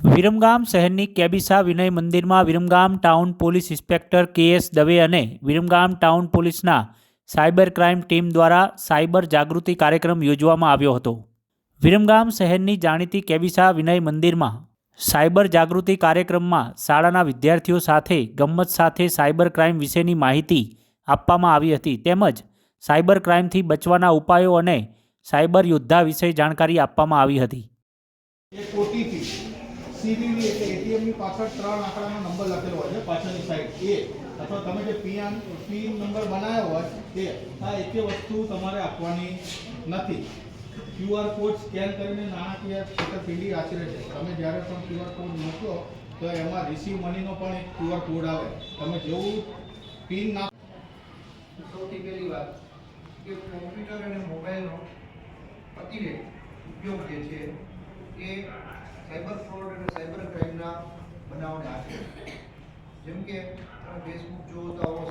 વિરમગામ શહેરની કેબિસા વિનય મંદિરમાં Viramgam town police inspector K S Dave અને વિરમગામ ટાઉન પોલીસના સાયબર ક્રાઇમ ટીમ દ્વારા સાયબર જાગૃતિ કાર્યક્રમ યોજવામાં આવ્યો હતો. વિરમગામ શહેરની જાણીતી કેબિસા વિનય મંદિરમાં સાયબર જાગૃતિ કાર્યક્રમમાં શાળાના વિદ્યાર્થીઓ સાથે ગમ્મત સાથે સાયબર ક્રાઇમ વિશેની માહિતી આપવામાં આવી હતી તેમજ સાયબર ક્રાઇમથી બચવાના ઉપાયો અને સાયબર યોદ્ધા વિશે જાણકારી આપવામાં આવી હતી. સીવીવી એટલે એટીએમની પાછળ ત્રણ આંકડાનો નંબર લખેલો હોય છે, પાછળની સાઈડ એ અથવા તમે જે પીએન પીન નંબર બનાવ્યો હોય તે આ એકે વસ્તુ તમારે આપવાની નથી. ક્યુઆર કોડ સ્કેન કરીને નાણાકીય છેતરપિંડી આચરે છે. તમે જ્યારે પણ ક્યુઆર કોડ મૂકો, તો એમાં રિસીવ મનીનો પણ એક ક્યુઆર કોડ આવે. તમે જેવું પિન ના સૌથી પહેલી વાત કે કોમ્પ્યુટર અને મોબાઈલનો અતિરેક ઉપયોગ જે છે એ સાયબર ફ્રોડ અને સાયબર ક્રાઇમના બનાવને આચરે જેમ કે તમે ફેસબુક જોતા હો